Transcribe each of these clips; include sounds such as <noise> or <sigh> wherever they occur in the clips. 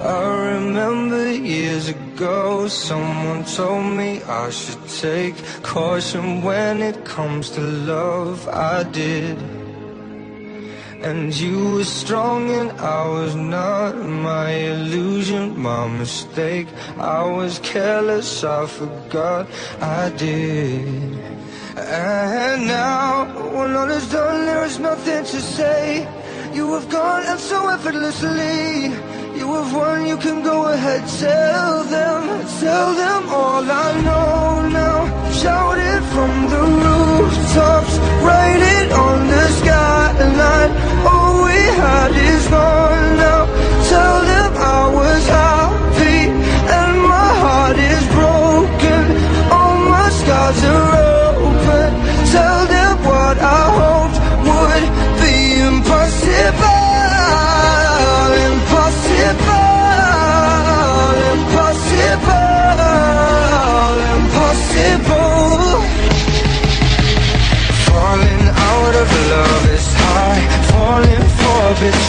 I remember years ago, someone told me I should take caution when it comes to love. I did. And you were strong and I was not my illusion, my mistake. I was careless, I forgot I did. And now, when all is done, there is nothing to say. You have gone and so effortlessly. You have won, you can go ahead, tell them, tell them all I know now. Shout it from the rooftops, write it on the skyline. All we had is gone now. Tell them I was happy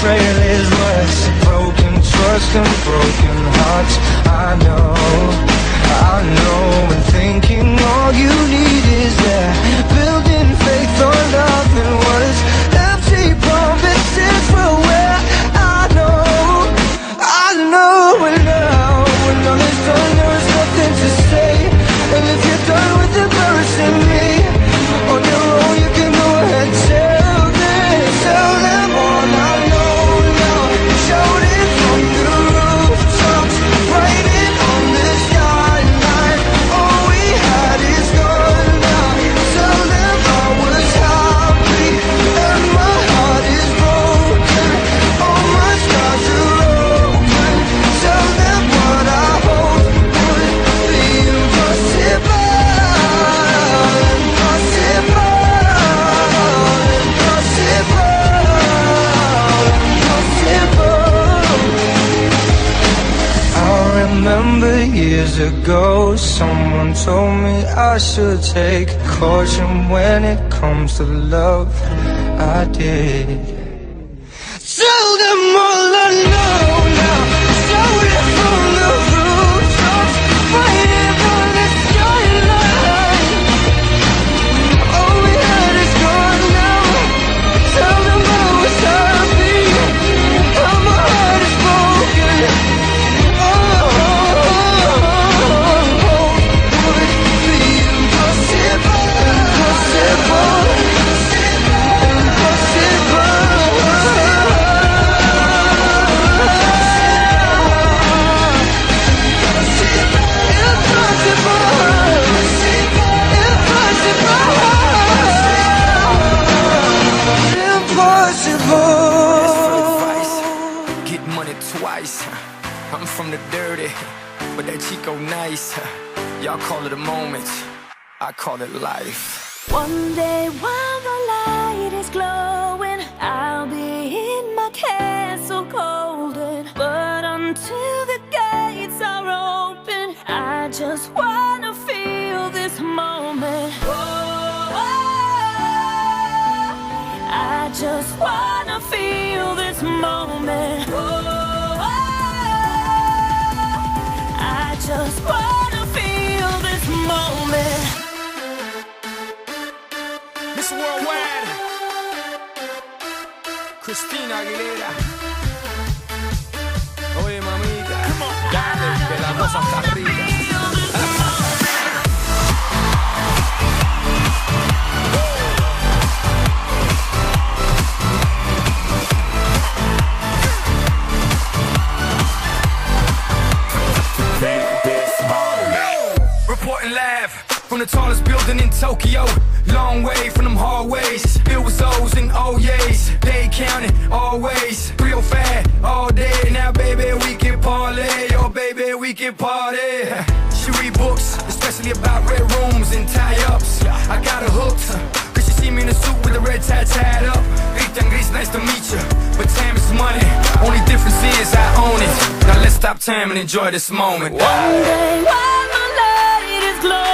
betrayal is worse. Broken trust and broken hearts. I know, I know. And thinking all you need is that told me I should take caution when it comes to love. I did. Tell them all I know I call it life. One day while the light is glowing, I'll be in my castle golden. But until the gates are open, I just wanna feel this moment. Oh, I just wanna feel this moment. Oh, I just wanna Christina Aguilera. Oye, mamita. Dale, que la cosa está rica. From the tallest building in Tokyo. Long way from them hallways. Filled with O's and oh O's. They counting always. Real fat all day. Now, baby, we can parlay. Oh, baby, we can party. She read books, especially about red rooms and tie ups. I got her she see me in a suit with a red tie tied up. Ethan Gris, nice to meet you. But time is money. Only difference is I own it. Now let's stop time and enjoy this moment. One day while my light is glowing,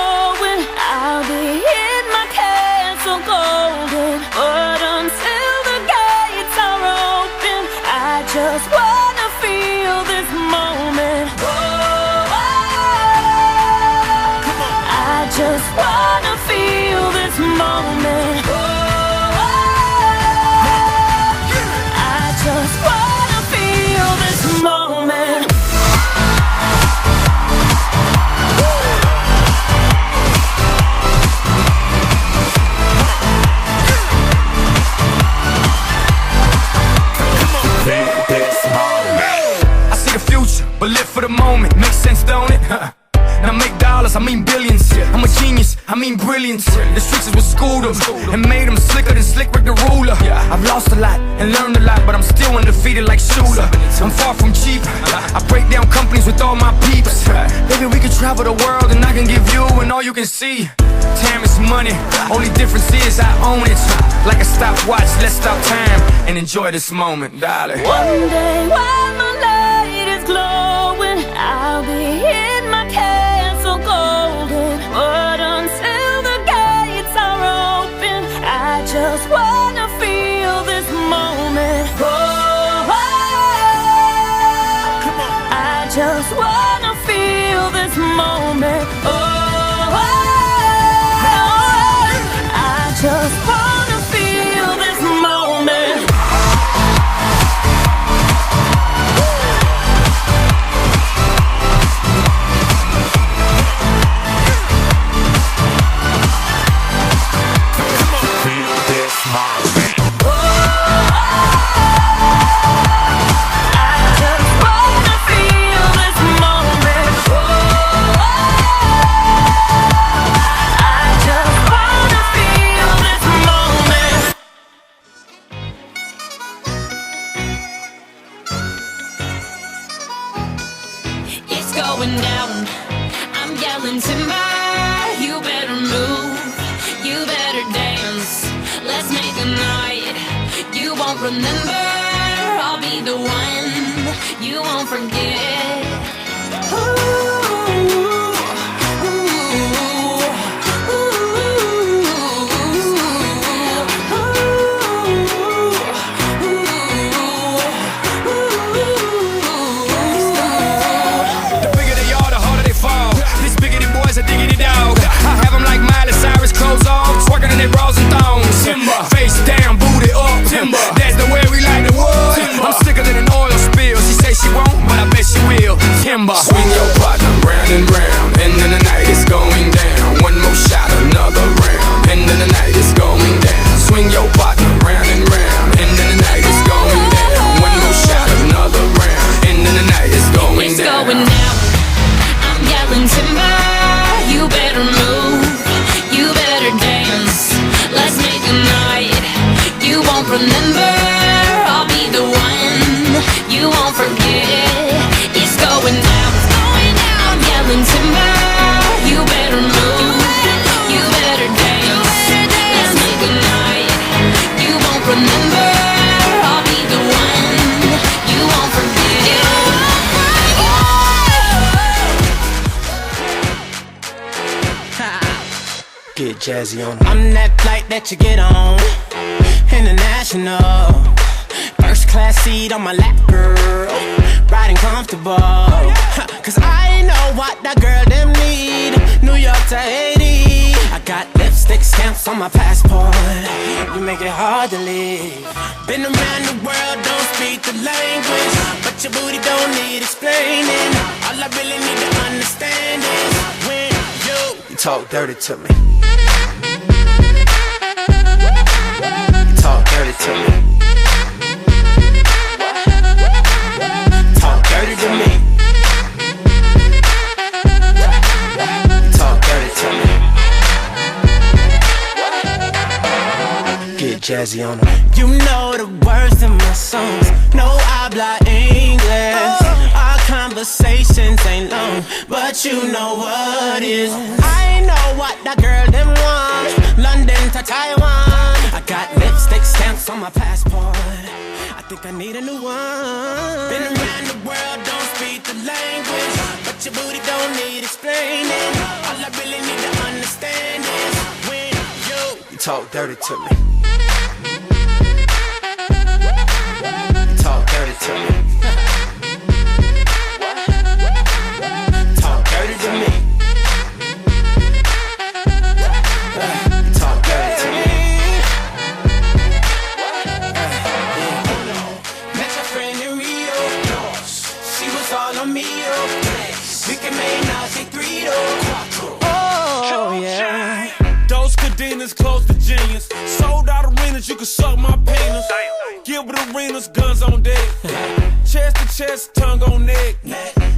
the moment. Makes sense, don't it? <laughs> Now make dollars, I mean billions. I'm a genius, I mean brilliance. The streets is what schooled them and made them slicker than Slick Rick the ruler. I've lost a lot and learned a lot, but I'm still undefeated like Shooter. I'm far from cheap. I break down companies with all my peeps. Maybe we can travel the world and I can give you and all you can see. Time is money, only difference is I own it. Like a stopwatch, let's stop time and enjoy this moment, darling. One day while the one you won't forget. Get jazzy on. I'm that flight that you get on. International. First class seat on my lap, girl. Riding comfortable. Cause I know what that girl them need. New York to Haiti. I got lipstick stamps on my passport. You make it hard to leave. Been around the world, don't speak the language. But your booty don't need explaining. All I really need to understand is when you, you talk dirty to me. Jazzy on 'em. You know the words in my songs. No habla English. Oh. Our conversations ain't long, but you know what is. I know what that girl them want. London to Taiwan. I got lipstick stamps on my passport. I think I need a new one. Been around the world, don't speak the language, but your booty don't need explaining. All I really need to understand is when you, you talk dirty to me. Oh yeah. Those cadenas close to genius. Sold out arenas, you can suck my penis. Gilbert arenas, guns on deck. <laughs> chest to chest, tongue on neck.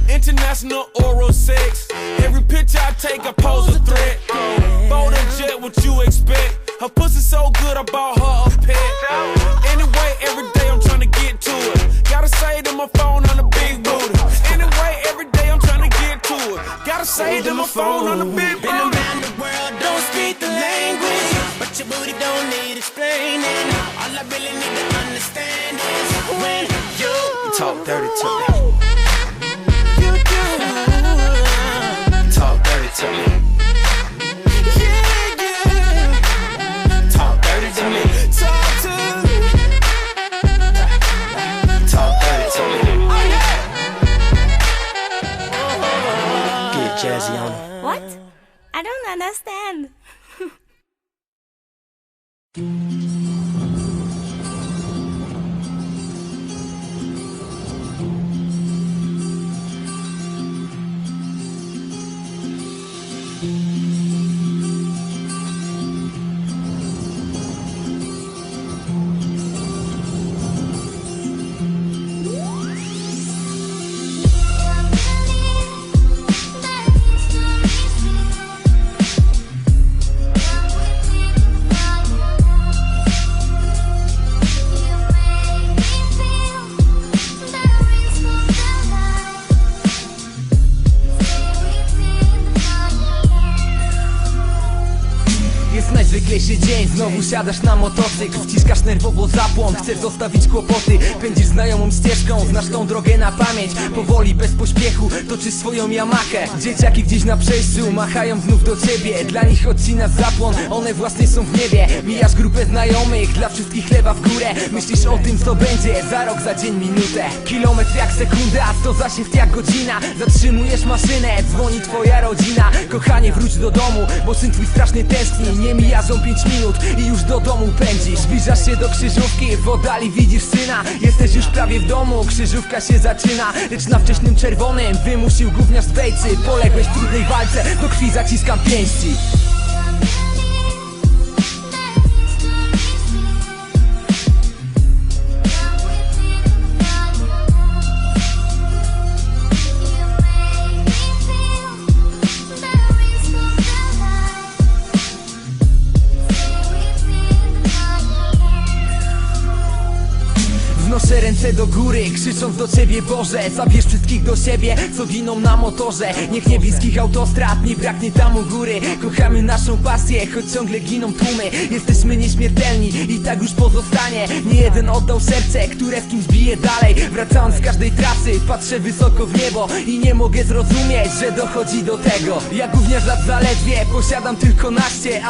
International oral sex. Every picture I take, I pose a threat. Bold and jet, what you expect? Her pussy so good, I bought her a pet. Gotta say my phone on the big Been booty. around the world, don't speak the language. But your booty don't need explaining. All I really need to understand is when you talk dirty to me. Znowu siadasz na motocykl Wciskasz nerwowo zapłon, chcesz zostawić kłopoty Pędzisz znajomą ścieżką, znasz tą drogę na pamięć. Powoli, bez pośpiechu, toczysz swoją Yamakę. Dzieciaki gdzieś na przejściu machają znów do ciebie Dla nich odcinasz zapłon, one właśnie są w niebie. Mijasz grupę znajomych, dla wszystkich lewa w górę. Myślisz o tym co będzie, za rok, za dzień, minutę. Kilometr jak sekunda, to zasiew jak godzina. Zatrzymujesz maszynę, dzwoni twoja rodzina. Kochanie wróć do domu, bo syn twój strasznie tęskni. Nie mijają pięć minut i już do domu pędzisz Zbliżasz się do krzyżówki, w oddali widzisz syna. Jesteś już prawie w domu, krzyżówka się zaczyna. Lecz na wcześnym czerwonym wymusił gówniarz z Poległeś w trudnej walce, do krwi zaciskam pięści Wnoszę ręce do góry, krzycząc do ciebie Boże Zabierz wszystkich do siebie, co giną na motorze. Niech niebieskich autostrad nie braknie tam u góry. Kochamy naszą pasję, choć ciągle giną tłumy. Jesteśmy nieśmiertelni i tak już pozostanie. Nie jeden oddał serce, które z kimś bije dalej. Wracając z każdej trasy, patrzę wysoko w niebo I nie mogę zrozumieć, że dochodzi do tego. Ja gówniarz lat zaledwie, posiadam tylko naście